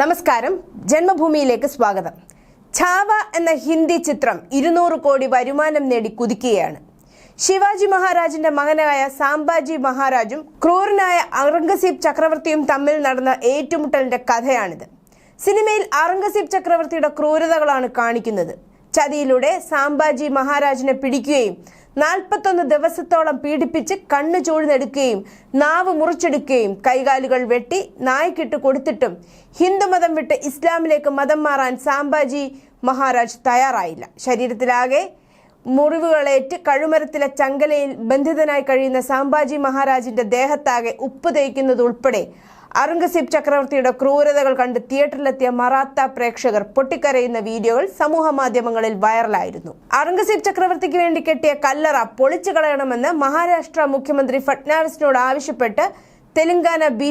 നമസ്കാരം. ജന്മഭൂമിയിലേക്ക് സ്വാഗതം. ഛാവ എന്ന ഹിന്ദി ചിത്രം ഇരുന്നൂറ് കോടി വരുമാനം നേടി കുതിക്കുകയാണ്. ശിവാജി മഹാരാജിന്റെ മകനായ സാംബാജി മഹാരാജും ക്രൂരനായ ഔറംഗസീബ് ചക്രവർത്തിയും തമ്മിൽ നടന്ന ഏറ്റുമുട്ടലിന്റെ കഥയാണിത്. സിനിമയിൽ ഔറംഗസീബ് ചക്രവർത്തിയുടെ ക്രൂരതകളാണ് കാണിക്കുന്നത്. ചതിയിലൂടെ സാംബാജി മഹാരാജിനെ പിടിക്കുകയും നാൽപ്പത്തൊന്ന് ദിവസത്തോളം പീഡിപ്പിച്ച് കണ്ണു ചൂഴ്ന്നെടുക്കുകയും നാവ് മുറിച്ചെടുക്കുകയും കൈകാലുകൾ വെട്ടി നായ്ക്കിട്ട് കൊടുത്തിട്ടും ഹിന്ദുമതം വിട്ട് ഇസ്ലാമിലേക്ക് മതം മാറാൻ സാംബാജി മഹാരാജ് തയ്യാറായില്ല. ശരീരത്തിലാകെ മുറിവുകളേറ്റ് കഴുമരത്തിലെ ചങ്കലയിൽ ബന്ധിതനായി കഴിയുന്ന സാംബാജി മഹാരാജിന്റെ ദേഹത്താകെ ഉപ്പ് തേക്കുന്നത് ഉൾപ്പെടെ ഔറംഗസീബ് ചക്രവർത്തിയുടെ ക്രൂരതകൾ കണ്ട് തിയേറ്ററിലെത്തിയ മറാത്ത പ്രേക്ഷകർ പൊട്ടിക്കരയുന്ന വീഡിയോകൾ സമൂഹ മാധ്യമങ്ങളിൽ വൈറലായിരുന്നു. അറുംഗസീബ് ചക്രവർത്തിക്ക് വേണ്ടി കെട്ടിയ കല്ലറ പൊളിച്ചു കളയണമെന്ന് മഹാരാഷ്ട്ര മുഖ്യമന്ത്രി ഫട്നാവിസിനോട് ആവശ്യപ്പെട്ട് തെലങ്കാന ബി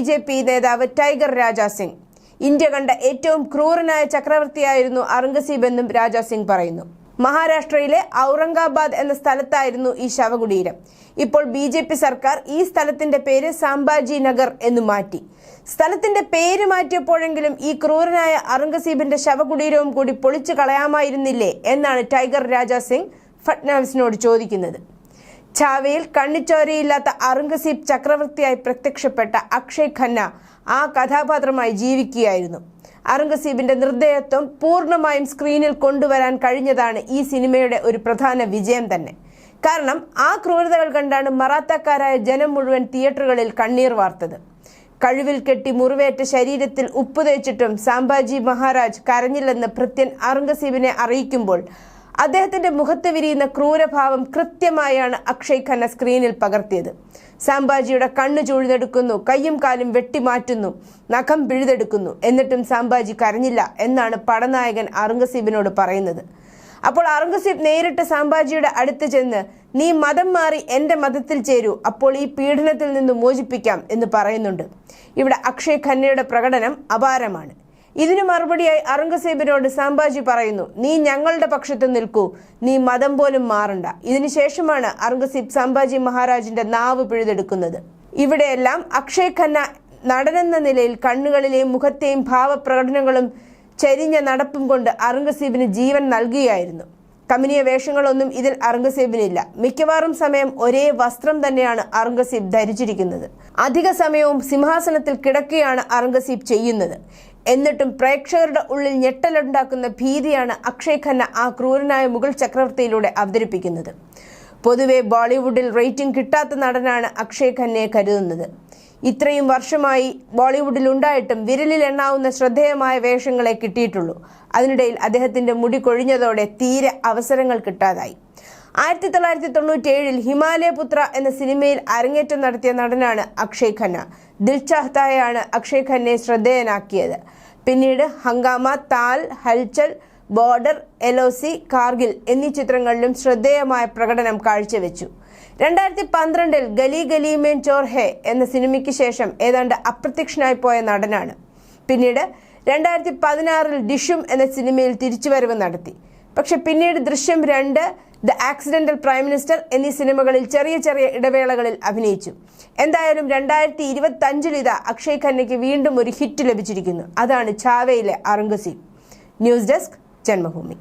നേതാവ് ടൈഗർ രാജാസിംഗ്. ഇന്ത്യ കണ്ട ഏറ്റവും ക്രൂരനായ ചക്രവർത്തിയായിരുന്നു അറുംഗസീബ് എന്നും രാജാസിംഗ് പറയുന്നു. മഹാരാഷ്ട്രയിലെ ഔറംഗാബാദ് എന്ന സ്ഥലത്തായിരുന്നു ഈ ശവകുടീരം. ഇപ്പോൾ ബി ജെ പി സർക്കാർ ഈ സ്ഥലത്തിന്റെ പേര് സാംബാജി നഗർ എന്ന് മാറ്റി. സ്ഥലത്തിന്റെ പേര് മാറ്റിയപ്പോഴെങ്കിലും ഈ ക്രൂരനായ അറുംഗസീബിന്റെ ശവകുടീരവും കൂടി പൊളിച്ചു കളയാമായിരുന്നില്ലേ എന്നാണ് ടൈഗർ രാജാ സിംഗ് ഫട്നാവിസിനോട് ചോദിക്കുന്നത്. ഛാവയിൽ കണ്ണിച്ചോരയില്ലാത്ത അറുംഗസീബ് ചക്രവർത്തിയായി പ്രത്യക്ഷപ്പെട്ട അക്ഷയ് ഖന്ന ആ കഥാപാത്രമായി ജീവിക്കുകയായിരുന്നു. അറംഗസീബിന്റെ നിർദ്ദയത്വം പൂർണമായും സ്ക്രീനിൽ കൊണ്ടുവരാൻ കഴിഞ്ഞതാണ് ഈ സിനിമയുടെ ഒരു പ്രധാന വിജയം തന്നെ. കാരണം ആ ക്രൂരതകൾ കണ്ടാണ് മറാത്തക്കാരായ ജനം മുഴുവൻ തിയേറ്ററുകളിൽ കണ്ണീർ വാർത്തത്. കഴിവിൽ കെട്ടി മുറിവേറ്റ ശരീരത്തിൽ ഉപ്പ് തേച്ചിട്ടും സാംബാജി മഹാരാജ് കരഞ്ഞില്ലെന്ന് ഭൃത്യൻ അറംഗസീബിനെ അറിയിക്കുമ്പോൾ അദ്ദേഹത്തിന്റെ മുഖത്ത് വിരിയുന്ന ക്രൂരഭാവം കൃത്യമായാണ് അക്ഷയ് ഖന്ന സ്ക്രീനിൽ പകർത്തിയത്. സാംബാജിയുടെ കണ്ണു ചൂഴ്ന്നെടുക്കുന്നു കയ്യും കാലും വെട്ടിമാറ്റുന്നു നഖം പിഴുതെടുക്കുന്നു. എന്നിട്ടും സാംബാജി കരഞ്ഞില്ല എന്നാണ് പടനായകൻ അറുംഗസീബിനോട് പറയുന്നത്. അപ്പോൾ അറുംഗസീബ് നേരിട്ട് സാംബാജിയുടെ അടുത്ത് ചെന്ന് നീ മതം മാറി എന്റെ മതത്തിൽ ചേരൂ അപ്പോൾ ഈ പീഡനത്തിൽ നിന്ന് മോചിപ്പിക്കാം എന്ന് പറയുന്നുണ്ട്. ഇവിടെ അക്ഷയ് ഖന്നയുടെ പ്രകടനം അപാരമാണ്. ഇതിനു മറുപടിയായി അറുംഗസേബിനോട് സാംബാജി പറയുന്നു നീ ഞങ്ങളുടെ പക്ഷത്ത് നിൽക്കൂ നീ മതം പോലും മാറണ്ട. ഇതിനുശേഷമാണ് അറുംഗസീബ് സാംബാജി മഹാരാജിന്റെ നാവ് പിഴുതെടുക്കുന്നത്. ഇവിടെയെല്ലാം അക്ഷയ് ഖന്ന നടനെന്ന നിലയിൽ കണ്ണുകളിലെയും മുഖത്തെയും ഭാവപ്രകടനങ്ങളും ചരിഞ്ഞ നടപ്പും കൊണ്ട് അറുംഗസീബിന് ജീവൻ നൽകുകയായിരുന്നു. കമിനിയ വേഷങ്ങളൊന്നും ഇതിൽ അറുംഗസീബിനില്ല. മിക്കവാറും സമയം ഒരേ വസ്ത്രം തന്നെയാണ് അറുംഗസീബ് ധരിച്ചിരിക്കുന്നത്. അധിക സമയവും സിംഹാസനത്തിൽ കിടക്കുകയാണ് അറുംഗസീബ് ചെയ്യുന്നത്. എന്നിട്ടും പ്രേക്ഷകരുടെ ഉള്ളിൽ ഞെട്ടലുണ്ടാക്കുന്ന ഭീതിയാണ് അക്ഷയ് ഖന്ന ആ ക്രൂരനായ മുഗൾ ചക്രവർത്തിയിലൂടെ അവതരിപ്പിക്കുന്നത്. പൊതുവെ ബോളിവുഡിൽ റേറ്റിംഗ് കിട്ടാത്ത നടനാണ് അക്ഷയ് ഖന്നയെ കരുതുന്നത്. ഇത്രയും വർഷമായി ബോളിവുഡിൽ ഉണ്ടായിട്ടും വിരലിൽ എണ്ണാവുന്ന ശ്രദ്ധേയമായ വേഷങ്ങളെ കിട്ടിയിട്ടുള്ളൂ. അതിനിടയിൽ അദ്ദേഹത്തിന്റെ മുടി കൊഴിഞ്ഞതോടെ തീരെ അവസരങ്ങൾ കിട്ടാതായി. ആയിരത്തി തൊള്ളായിരത്തി തൊണ്ണൂറ്റി ഏഴിൽ ഹിമാലയ പുത്ര എന്ന സിനിമയിൽ അരങ്ങേറ്റം നടത്തിയ നടനാണ് അക്ഷയ് ഖന്ന. ദിൽ ചാഹ്തായാണ് അക്ഷയ് ഖന്നയെ ശ്രദ്ധേയനാക്കിയത്. പിന്നീട് ഹങ്കാമ താൽ ഹൽച്ചൽ ബോർഡർ എലോസി കാർഗിൽ എന്നീ ചിത്രങ്ങളിലും ശ്രദ്ധേയമായ പ്രകടനം കാഴ്ചവെച്ചു. രണ്ടായിരത്തി പന്ത്രണ്ടിൽ ഗലി ഗലി മേൻ ചോർ ഹെ എന്ന സിനിമയ്ക്ക് ശേഷം ഏതാണ്ട് അപ്രത്യക്ഷനായി പോയ നടനാണ്. പിന്നീട് രണ്ടായിരത്തി പതിനാറിൽ ഡിഷും എന്ന സിനിമയിൽ തിരിച്ചുവരവ് നടത്തി. പക്ഷെ പിന്നീട് ദൃശ്യം രണ്ട് ദ ആക്സിഡന്റൽ പ്രൈം മിനിസ്റ്റർ എന്നീ സിനിമകളിൽ ചെറിയ ചെറിയ ഇടവേളകളിൽ അഭിനയിച്ചു. എന്തായാലും രണ്ടായിരത്തി ഇരുപത്തി അഞ്ചിൽ ഇതാ അക്ഷയ് ഖന്നയ്ക്ക് വീണ്ടും ഒരു ഹിറ്റ് ലഭിച്ചിരിക്കുന്നു. അതാണ് ചാവയിലെ ഔറംഗസീബ് ന്യൂസ് ഡെസ്ക് ജന്മഭൂമി.